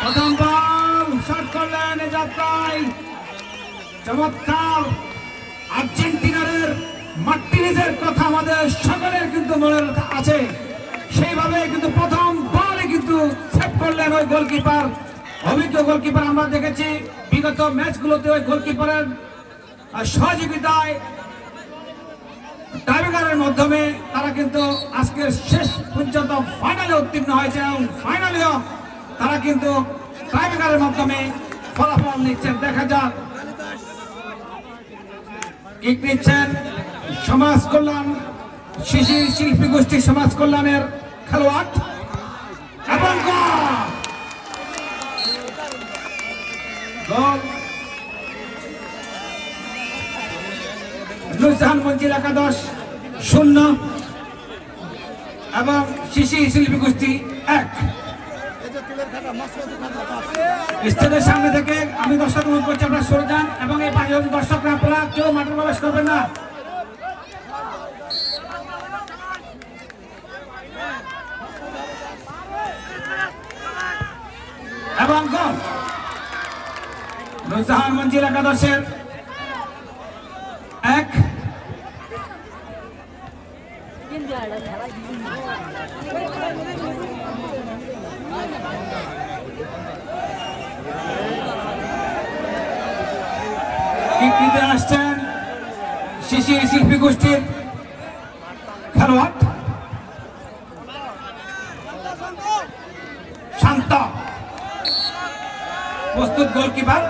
প্রথম বল শট করলেন এ যাত্রায় চমৎকার আর্জেন্টিনারের মার্টিনিজের কথা আমাদের সকলের কিন্তু মনে আছে। সেইভাবে কিন্তু প্রথম বলে কিন্তু সেট করলেন ওই গোলকিপার, অভিজ্ঞ গোলকিপার। আমরা দেখেছি বিগত ম্যাচগুলোতে ওই গোলকিপারের সহযোগিতায় টাইব্রেকারের মাধ্যমে তারা কিন্তু আজকের শেষ পর্যন্ত ফাইনালে উত্তীর্ণ হয়েছে এবং ফাইনালেও তারা কিন্তু টাইব্রেকারের মাধ্যমে ফলাফল নিচ্ছেন। দেখা যাক। কিক নিচ্ছেন সমাজ কল্যাণ শিশির শিল্পী গোষ্ঠী সমাজ কল্যাণের খেলোয়াড়। এবং গোল! নুরজাহান মঞ্জিল একাদশ, শূন্য, এবং শিশির শিল্পী গোষ্ঠী এক। স্টেজের সামনে থেকে আমি দর্শক অনুরোধ করছি, আপনারা সরে যান, এবং এই যদি দর্শকরা, আপনারা কেউ মাঠে প্রবেশ করবেন না। এবং নুরজাহান মঞ্জিল একাদশের এক কিক দিতে আসছেন? শিশির শিল্পী গোষ্ঠীর খেলোয়াড়। শান্ত। প্রস্তুত গোলকিপার।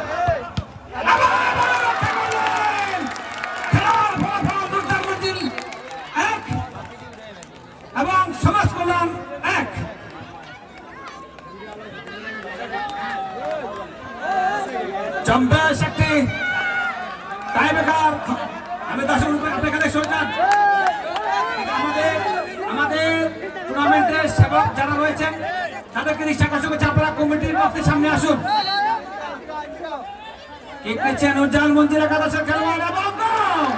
জম্বেশ একটি টাইব্রেকার আমি দর্শক আপনি এখানে সরে যান আমাদের আমাদের টুর্নামেন্টের সেবক যারা রয়েছেন, তাদেরকে দৃষ্টি আকর্ষণ করছে আপনারা কমিটির পক্ষে সামনে আসুন। কিক নিচ্ছেন উজ্জ্বল মন্দির একাদশের খেলোয়াড়, এবং গোল!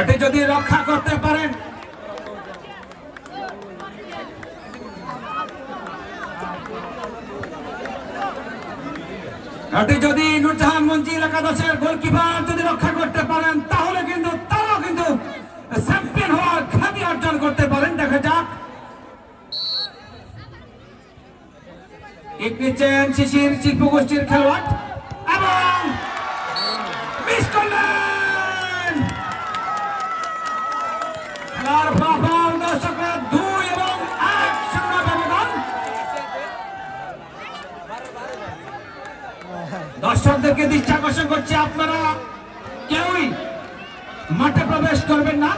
এটি যদি রক্ষা করতে পারেন। এটি যদি নুরজাহান মঞ্জিল একাদশের গোলকিপার যদি রক্ষা করতে পারেন, তাহলে কিন্তু তারাও কিন্তু চ্যাম্পিয়ন হওয়ার খ্যাতি অর্জন করতে পারেন। দেখা যাক। শিশির শিল্প গোষ্ঠীর খেলোয়াড়। দর্শকদেরকে দৃষ্টি আকর্ষণ করছে আপনারা। কেউই মাঠে প্রবেশ করবেন না।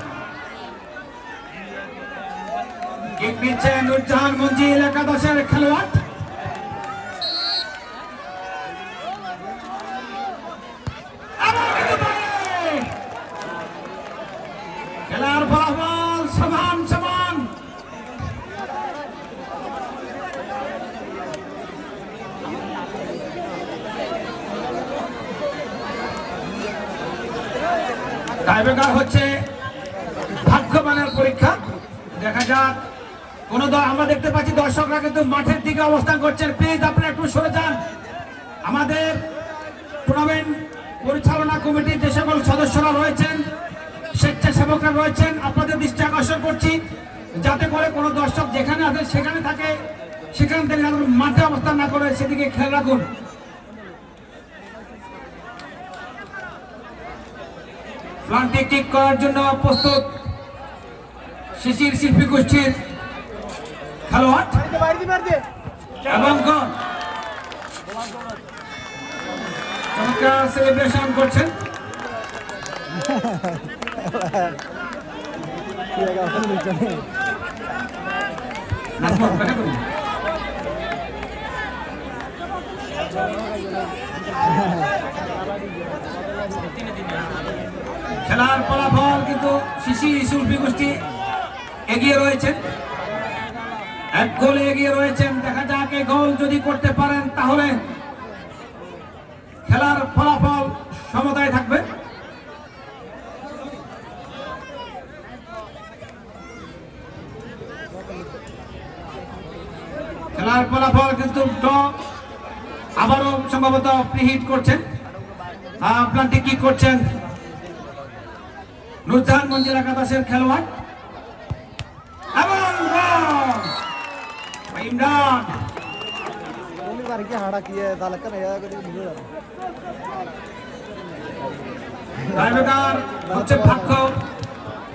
কিক নিচ্ছেন নুরজাহান মঞ্জিল একাদশের খেলোয়াড় এবং কিন্তু পারে। খেলার ফলাফল সমান সমান টাইব্রেকার হচ্ছে ভাগ্যবানের পরীক্ষা। দেখা যাক। কোন আমরা দেখতে পাচ্ছি দর্শকরা কিন্তু মাঠের দিকে অবস্থান করছেন। প্লিজ, আপনারা একটু সরে যান। আমাদের টুর্নামেন্ট পরিচালনা কমিটির যে সকল সদস্যরা রয়েছেন, স্বেচ্ছাসেবকরা রয়েছেন, আপনাদের দৃষ্টি আকর্ষণ করছি। যাতে করে কোনো দর্শক যেখানে আছে সেখানে থাকে, সেখান থেকে মাঠে অবস্থান না করে সেদিকে খেয়াল রাখুন। প্লান্টে কিক করার জন্য প্রস্তুত শিশির শিল্পী গোষ্ঠীর খেলোয়াড় এবং চমৎকার সেলিব্রেশন করছেন। খেলার ফলাফল কিন্তু শিশি শিল্পী গোষ্ঠী এগিয়ে রয়েছেন। এক গোল এগিয়ে রয়েছেন। দেখা যাক এই গোল যদি করতে পারেন তাহলে খেলার ফলাফল সমতায় থাকবে। খেলার ফলাফল কিন্তু ড আবারও সম্ভবত প্রিহিট করছেন। আপনার কি করছেন? নুরজাহানগঞ্জ এলাকাবাসের খেলোয়াড়। এবং ইমরান! হচ্ছে ভাগ্য।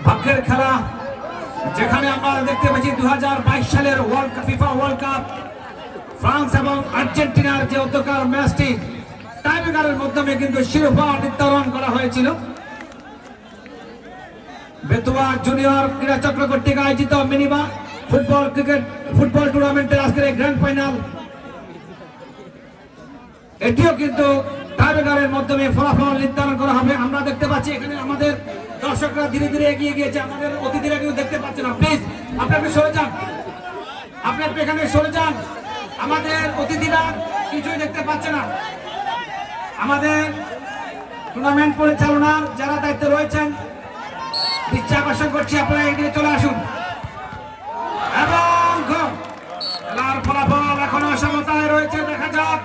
ভাগ্যের খেলা, যেখানে আমরা দেখতে পাচ্ছি দু হাজার বাইশ সালের world cup FIFA world cup France এবং আর্জেন্টিনার যে অধ্যকার ম্যাচটি, টাইব্রেকারের মাধ্যমে কিন্তু শিরোপা নির্ধারণ করা হয়েছিল। বেতুয়া জুনিয়র ক্রীড়া চক্র কর্তৃক আয়োজিত মিনিমা ফুটবল ক্রিকেট, ফুটবল টুর্নামেন্টের আজকের এই গ্র্যান্ড ফাইনাল এটিও কিন্তু টাইব্রেকারের মাধ্যমে ফলাফল নির্ধারণ করা হবে। আমরা দেখতে পাচ্ছি এখানে আমাদের দর্শকরা ধীরে ধীরে এগিয়ে গিয়েছে। আমাদের অতিথিরা কিন্তু দেখতে পাচ্ছে না। প্লিজ আপনাকে সরে যান। আপনি একটু এখানে সরে যান। আমাদের অতিথিরা কিছুই দেখতে পাচ্ছে না। আমাদের টুর্নামেন্ট পরিচালনার যারা দায়িত্বে রয়েছেন দৃষ্টি আকর্ষণ করছি আপনারা এগিয়ে চলে আসুন এবং। খেলার ফলাফল এখনও সমতায় রয়েছে দেখা যাক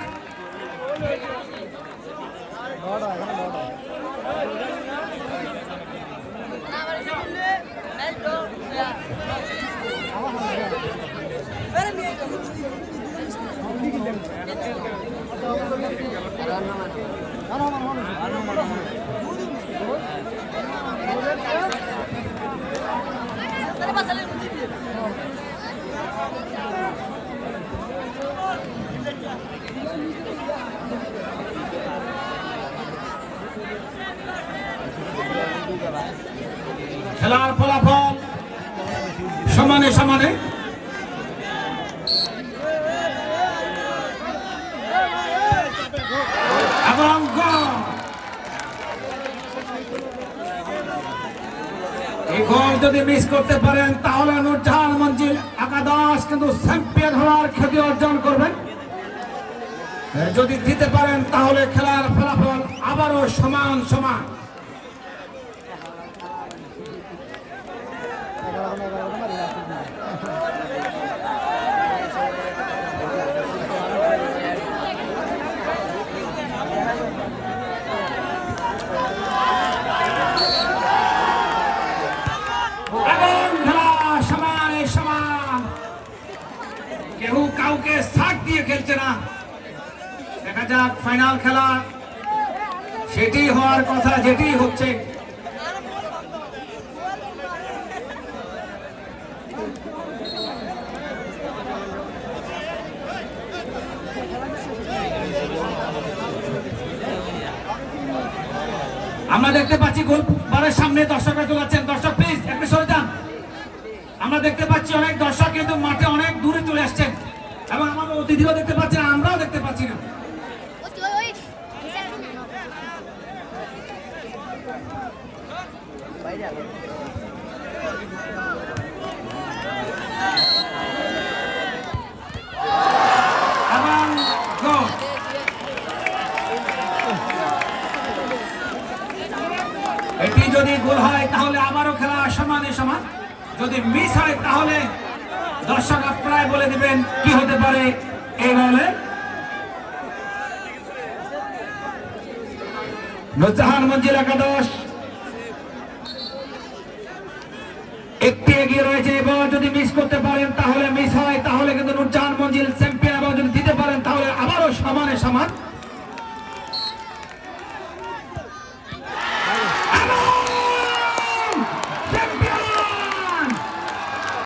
নটা খেলার ফলাফল সমানে সমানে এবং গোল। এই যদি মিস করতে পারেন, তাহলে কিন্তু হওয়ার অর্জন করবেন। যদি দিতে পারেন, তাহলে খেলার ফলাফল আবারও সমান সমান এবং খেলা সমানে সমান কেউ কাউকে সাথ দিয়ে খেলছে না। দেখা যাক ফাইনাল খেলা। সেটি হওয়ার কথা, যেটি হচ্ছে। আমরা দেখতে পাচ্ছি গোল বারের সামনে দর্শকরা চলাচ্ছেন দর্শক প্লিজ একটু সরে যান আমরা দেখতে পাচ্ছি অনেক দর্শক কিন্তু মাঠে অনেক দূরে চলে আসছেন এবং আমাদের অতিথিও দেখতে পাচ্ছেন আমরাও দেখতে পাচ্ছি না। এটি যদি গোল হয়, তাহলে আবারও খেলা সমানে সমান। যদি মিস হয় তাহলে দর্শক প্রায় বলে দিবেন কি হতে পারে এই বলে। নুরজাহান মঞ্জিল একাদশ। একটি এগিয়ে রয়েছে এবার, যদি মিস করতে পারেন তাহলে মিস হয়।